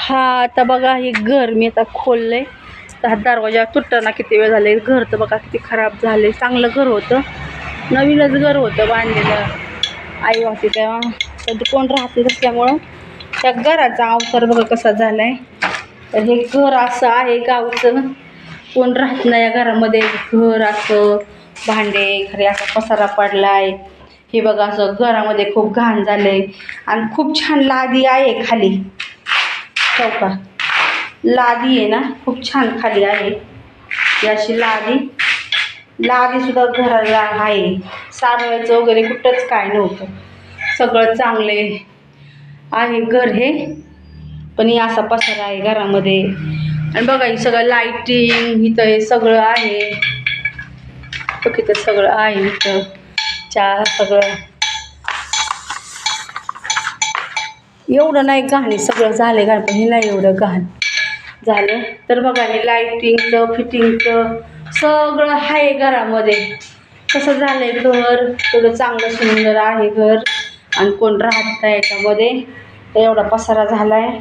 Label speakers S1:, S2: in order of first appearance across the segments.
S1: हा आता बघा हे घर मी आता खोललंय. तर हा दरवाजा तुटताना किती वेळ झाले? घर तर बघा किती खराब झाले. चांगलं घर होतं. नवीनच घर होतं बांधलेलं. आई होती तेव्हा. तर कोण राहत नसल्यामुळं त्या घराचा अवतार बघा कसा झालाय. तर हे घर असं आहे गावचं. कोण राहत नाही या घरामध्ये. घर असं भांडे घरी असा पसारा पडलाय. हे बघा असं घरामध्ये खूप घाण झालंय. आणि खूप छान लादी आहे खाली. चौका लादी आहे ना खूप छान खाली आहे. ही अशी लादी. लादी सुद्धा घराला आहे. सारवायचं वगैरे कुठंच काय नव्हतं. सगळं चांगले आहे घर हे. पण हे असा पसारा आहे घरामध्ये. आणि बघा ही सगळं लाईटिंग इथं हे सगळं आहे. बघ इथं सगळं आहे इथं. चहा सगळं. एवढं नाही घाण सगळं झालं घाण पण हे नाही एवढं घाण. झालं. तर बघा हे लाईटिंगचं फिटिंगचं सगळं आहे घरामध्ये. कसं झालं आहे घर? थोडं चांगलं सुंदर आहे घर. आणि कोण राहत नाही याच्यामध्ये. तर एवढा पसारा झाला आहे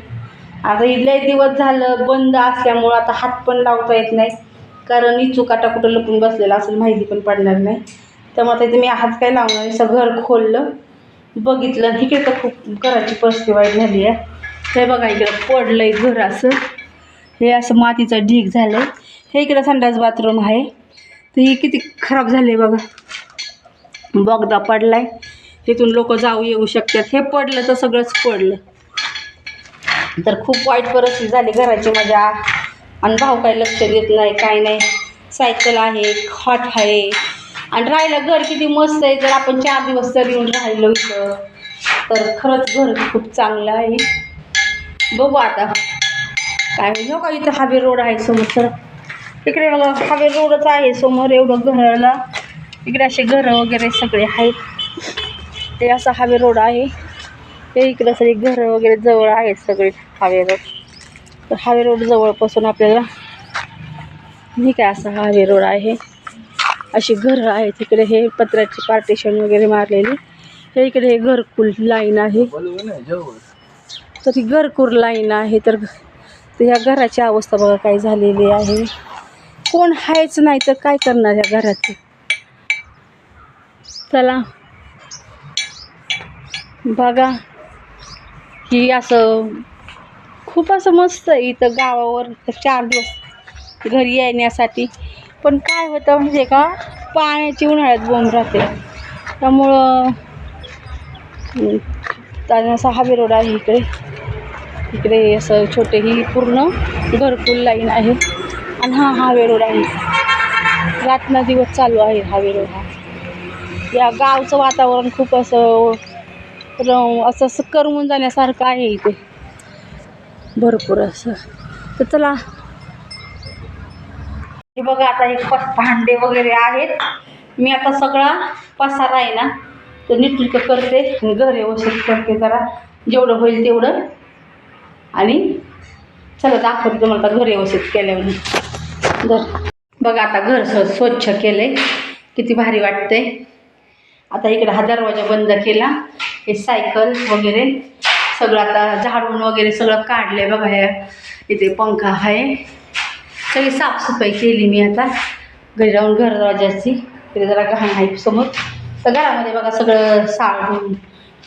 S1: आता हे दिवस झालं बंद असल्यामुळं आता हात पण लावता येत नाही कारण इचुकाटा कुठं लपून बसलेला असेल माहिती पण पडणार नाही. त्यामुळे आता इथे मी हात काय लावणार असं घर खोललं. बघितलं. इकडे तर खूप घराची परिस्थिती वाईट झाली आहे. हे बघा इकडं पडलं आहे घर असं. हे असं मातीचं ढीक झालं आहे हे इकडं संडास बाथरूम आहे. तर ही किती खराब झाले बघा. बोगदा पडलाय. तिथून लोक जाऊ येऊ शकतात. हे पडलं तर सगळंच पडलं. तर खूप वाईट परिस्थिती झाली घराची मजा. आणि भाऊ काही लक्ष देत नाही काय नाही. सायकल आहे खॉट आहे. आणि राहिलं घर किती मस्त आहे. जर आपण चार दिवस तर येऊन राहिलो इथं तर खरंच घर खूप चांगलं आहे. बघू आता. काय होईल. हो का इथं हावे रोड आहे समोर. सर इकडे बघा हावे रोडच आहे समोर एवढं घराला. इकडे असे घरं वगैरे सगळे आहेत. ते असं हावे रोड आहे. ते इकडं सगळी घरं वगैरे जवळ आहेत सगळे हावे रोड. तर हावे रोड जवळपासून आपल्याला नाही काय असं हावे रोड आहे. अशी घरं आहेत. इकडे हे पत्र्याची पार्टिशन वगैरे मारलेली. हे इकडे हे घरकुल लाईन आहे. तर ही घरकुर लाईन आहे. तर या ह्या घराची अवस्था बघा काय झालेली आहे. कोण आहेच नाही तर काय करणार ह्या घरात? चला. बघा. ही असं खूप असं मस्त इथं गावावर चार दिवस घरी येण्यासाठी. पण काय होतं म्हणजे का? पाण्याची उन्हाळ्यात बोंब राहते. त्यामुळं त्यांना आणि हवे रोड आहे इकडे. इकडे असं छोटे ही पूर्ण घरकुल लाईन आहे. आणि हा हावे रोड आहे. रातना दिवस चालू आहे हावे रोड हा. या गावचं वातावरण खूप असं असं असं करमून जाण्यासारखं आहे इथे. भरपूर असं. तर चला हे बघा आता हे पस भांडे वगैरे आहेत. मी आता सगळा पसारा आहे ना तो नीटनीट करते आणि घर व्यवस्थित करते जरा. जेवढं होईल तेवढं. आणि चला दाखवते तुम्हाला आता घर व्यवस्थित केल्यावर. घर. बघा आता घर स स्वच्छ केले किती भारी वाटते आता इकडे हा दरवाजा बंद केला. हे सायकल वगैरे सगळं आता झाडून वगैरे सगळं काढलं आहे बघा ह्या इथे पंखा आहे. सगळी साफसफाई केली मी आता. घरी राहून घर दरवाजाची जरा घाण आहे समोर. तर घरामध्ये बघा सगळं साळून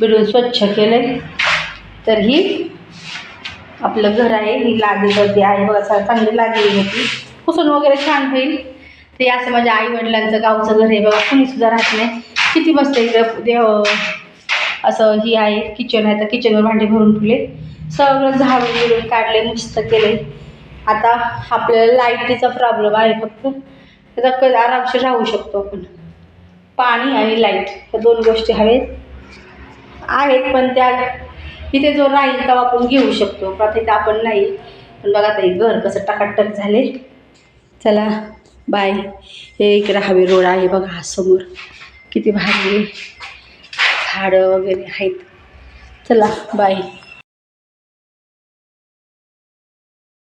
S1: बिडून स्वच्छ केलं आहे तर ही आपलं घर आहे ही लादी गर्दी आहे. बघा चांगली लादी होती पुसून वगैरे छान होईल. ते असं माझ्या आई वडिलांचं गावचं घर आहे. बघा कुणीसुद्धा राहत नाही. किती मस्त इकडं देव असं ही आहे. किचन आहे तर किचनवर भांडे भरून ठेवले. सगळं झाडून बिडून काढले मस्त केले आता आपल्याला लाईटीचा प्रॉब्लेम आहे फक्त. त्याचा आरामशीर राहू शकतो आपण. पाणी आणि लाइट ह्या दोन गोष्टी हवेत. आहेत पण त्या तिथे जो राहील तेव्हा आपण घेऊ शकतो. पण आपण नाही. पण बघा आता घर कसं टकाटक झाले. चला बाय हे इकडे हवे रोड आहे बघा समोर. किती भारी झाडं वगैरे आहेत. चला बाय